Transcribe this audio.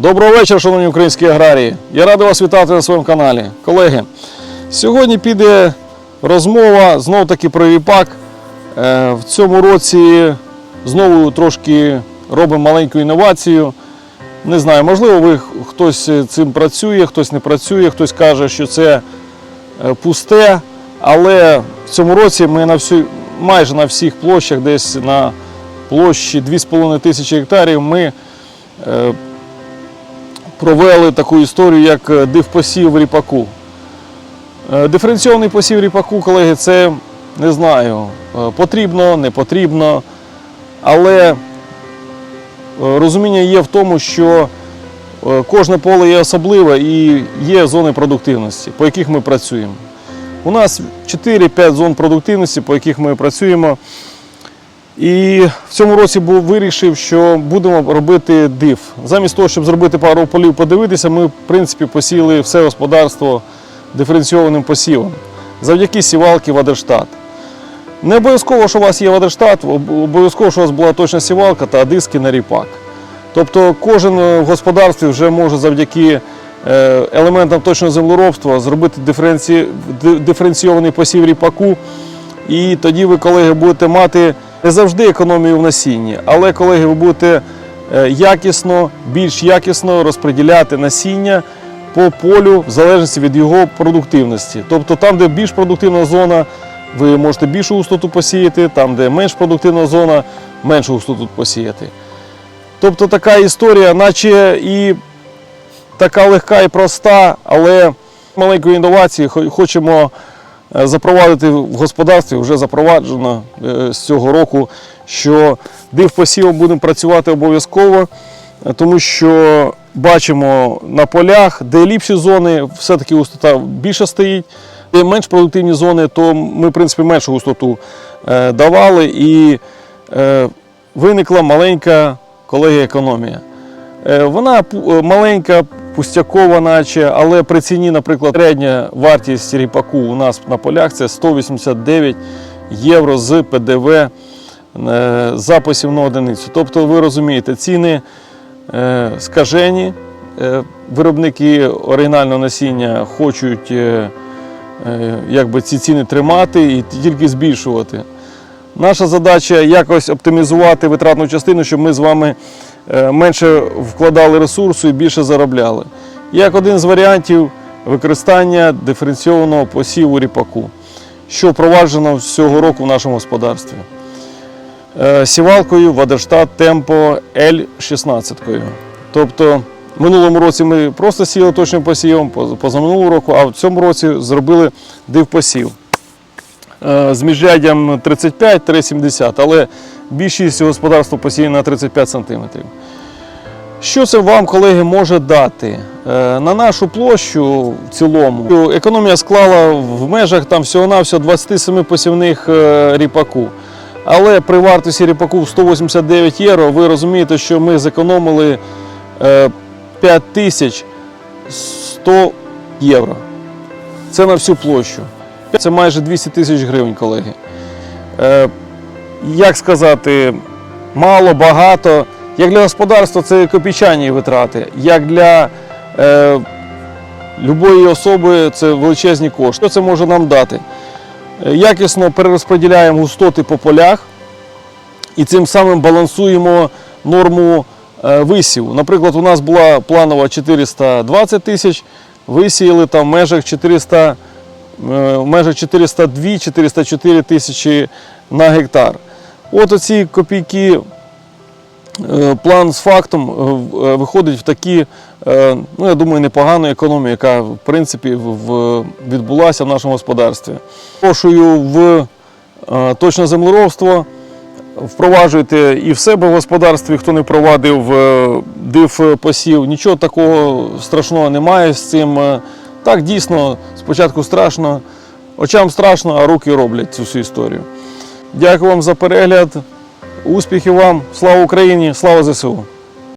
Доброго вечора, шановні українські аграрії. Я радий вас вітати на своєму каналі. Колеги, сьогодні піде розмова знов таки про ріпак. Е, В цьому році знову трошки робимо маленьку інновацію. Не знаю, можливо, ви хтось цим працює, хтось не працює, хтось каже, що це е, пусте. Але в цьому році ми на всю, майже на всіх площах, десь на площі 2,5 тисячі гектарів, ми е, провели таку історію, як е, дивпосів ріпаку. Е, Диференційований посів ріпаку, колеги, це не знаю, е, потрібно, не потрібно. Але розуміння є в тому, що кожне поле є особливе і є зони продуктивності, по яких ми працюємо. У нас 4-5 зон продуктивності, по яких ми працюємо. І в цьому році був вирішив, що будемо робити див. Замість того, щоб зробити пару полів, подивитися, ми в принципі посіяли все господарство диференційованим посівом завдяки сівалки Вадерштат. Не обов'язково, що у вас є Вадерштат, обов'язково, що у вас була точна сівалка та диски на ріпак. Тобто кожен е, в господарстві вже може завдяки е, елементам точного землеробства зробити диференці... ди- диференційований посів ріпаку. І тоді ви, колеги, будете мати не завжди економію в насінні, але, колеги, ви будете е, якісно, більш якісно розподіляти насіння по полю в залежності від його продуктивності. Тобто там, де більш продуктивна зона, ви можете більшу густоту посіяти, там, де менш продуктивна зона, меншу густоту посіяти. Тобто така історія, наче і така легка і проста, але маленької інновації хочемо запровадити в господарстві, вже запроваджено е, з цього року, що див посівом будемо працювати обов'язково, е, тому що бачимо на полях, де ліпші зони, все-таки густота більше стоїть. Де менш продуктивні зони, то ми, в принципі, меншу густоту е, давали і е, виникла маленька колеги економія. Е, Вона е, маленька, пустякова, наче, але при ціні, наприклад, середня вартість ріпаку у нас на полях це 189 євро з ПДВ е, за посівну одиницю. Тобто, ви розумієте, ціни е, скажені. Е, Виробники оригінального насіння хочуть якби ці ціни тримати і тільки збільшувати. Наша задача якось оптимізувати витратну частину, щоб ми з вами менше вкладали ресурсу і більше заробляли. Як один з варіантів використання диференційованого посіву ріпаку, що впроваджено з цього року в нашому господарстві. Е, Сівалкою Вадерштат Темпо L16. Тобто в минулому році ми просто сіяли точним посівом, поз- позаминулого року, а в цьому році зробили дивпосів е, з міжряддям 35-70, але більшість господарства посіяна на 35 см. Що це вам, колеги, може дати? Е, На нашу площу в цілому економія склала в межах там всього-навсього 27 посівних е, ріпаку. Але при вартості ріпаку в 189 євро ви розумієте, що ми зекономили е, 5100 євро. Це на всю площу. Це майже 200 тисяч гривень, колеги. Як сказати, мало, багато. Як для господарства це копійчані витрати, як для е, любої особи це величезні кошти. Що це може нам дати? Е, Якісно перерозподіляємо густоти по полях і цим самим балансуємо норму е, висіву. Наприклад, у нас була планова 420 тисяч, висіяли там в межах 400 е, межах 402-404 тисячі на гектар. От оці копійки, е, план з фактом е, е, виходить в такі, ну я думаю, непогану економію, яка в принципі відбулася в нашому господарстві. Прошую в точне землеробство. Впроваджуйте і в себе в господарстві, хто не впровадив див посів, нічого такого страшного немає з цим. Так, дійсно, спочатку страшно, очам страшно, а руки роблять цю всю історію. Дякую вам за перегляд. Успіхів вам, слава Україні, слава ЗСУ!